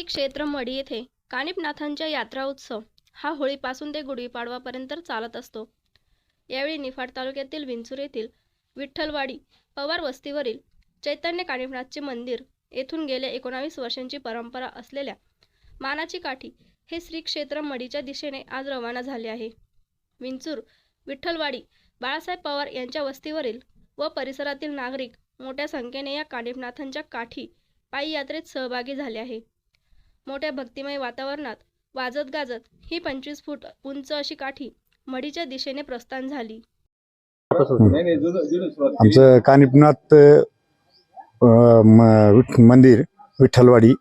श्री क्षेत्र मढी येथे कानिपनाथांच्या यात्रा उत्सव हा होळीपासून ते गुढीपाडवापर्यंत चालत असतो. यावेळी निफाड तालुक्यातील विंचूर येथील विठ्ठलवाडी पवार वस्तीवरील चैतन्य कानिपनाथचे मंदिर येथून गेल्या एकोणावीस वर्षांची परंपरा असलेल्या मानाची काठी हे श्री क्षेत्र मढीच्या दिशेने आज रवाना झाले आहे. विंचूर विठ्ठलवाडी बाळासाहेब पवार यांच्या वस्तीवरील व परिसरातील नागरिक मोठ्या संख्येने या कानिपनाथांच्या काठी पायी यात्रेत सहभागी झाले आहे. मोठ्या भक्तिमय वातावरणात वाजत गाजत ही पंचवीस फूट उंच अशी काठी मढीच्या दिशेने प्रस्थान झाली. आमचं कानिपनाथ अ, म- विठ- मंदिर विठ्ठलवाडी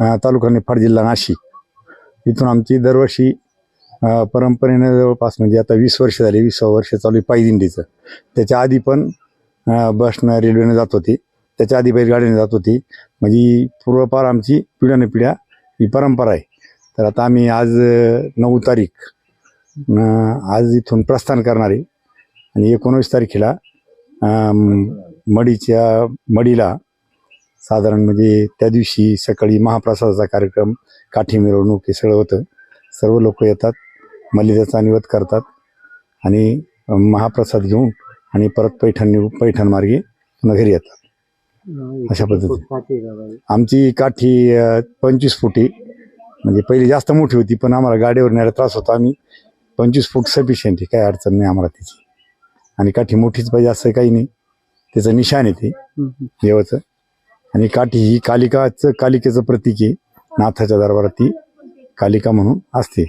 तालुका निफाड जिल्हा नाशिक. इथून आमची दरवर्षी परंपरेने जवळपास म्हणजे आता वीस वर्ष झाली विसावं वर्ष चालू आहे पायी दिंडीचं त्याच्या आधी पण बसनं रेल्वेने जात होती. त्याच्या आधी बैलगाडीने जात होती. म्हणजे पूर्वपार आमची पिढ्याने पिढ्या ही परंपरा आहे. तर आता आम्ही आज नऊ तारीख आज इथून प्रस्थान करणारे आणि एकोणवीस तारखेला मडीच्या मडीला साधारण म्हणजे त्या दिवशी सकाळी महाप्रसादाचा कार्यक्रम काठी मिरवणूक हे सगळं होतं. सर्व लोक येतात मलिदाचा निवत करतात आणि महाप्रसाद घेऊन आणि परत पैठण पैठण मार्गे पुन्हा घरी येतात. अशा पद्धतीने. आमची काठी पंचवीस फुटी. म्हणजे पहिली जास्त मोठी होती पण आम्हाला गाडीवर न्यायला त्रास होता आम्ही. पंचवीस फूट सफिशियंट आहे काही अडचण नाही आम्हाला त्याची. आणि काठी मोठीच पाहिजे असं काही नाही. त्याचं निशाण आहे ते देवाचं. आणि काठी ही कालिकाचं कालिकेचं प्रतीक आहे. नाथाच्या दरबारात ती कालिका म्हणून असते.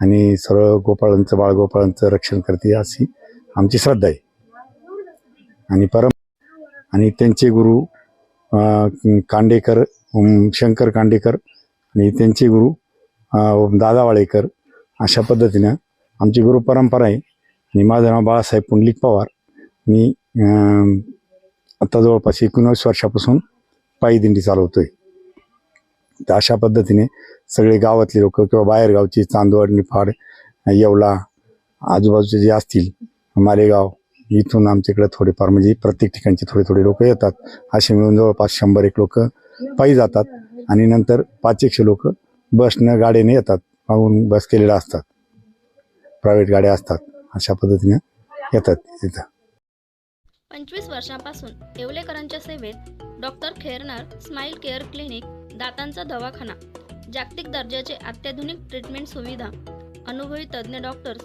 आणि सर्व गोपाळांचं बाळगोपाळांचं रक्षण करते अशी आमची श्रद्धा आहे. आणि परम आणि त्यांचे गुरु कांडेकर शंकर कांडेकर आणि त्यांचे गुरु दादा वाळेकर अशा पद्धतीनं आमची गुरु परंपरा आहे. आणि माझं नाव बाळासाहेब पुंडलिक पवार. मी आत्ता जवळपास एकोणावीस वर्षापासून पायी दिंडी आहे तर अशा पद्धतीने सगळे गावातले लोक किंवा बाहेरगावचे चांदवड निफाड येवला आजूबाजूचे जे असतील मालेगाव इथून आमच्याकडे थोडेफार म्हणजे प्रत्येक ठिकाणचे थोडे थोडे लोक येतात. असे मिळून जवळपास शंभर एक लोक पायी जातात आणि नंतर पाच एकशे लोक बसनं गाड्याने येतात पाहून बस केलेल्या असतात. प्रायव्हेट गाड्या असतात अशा पद्धतीने येतात तिथं. पंचवीस वर्षांपासून येवलेकरांच्या सेवेत doctor Khairnar smile care clinic दातांचा दवाखाना जागतिक दर्जाचे अत्याधुनिक ट्रीटमेंट सुविधा अनुभवी तज्ज्ञ डॉक्टर्स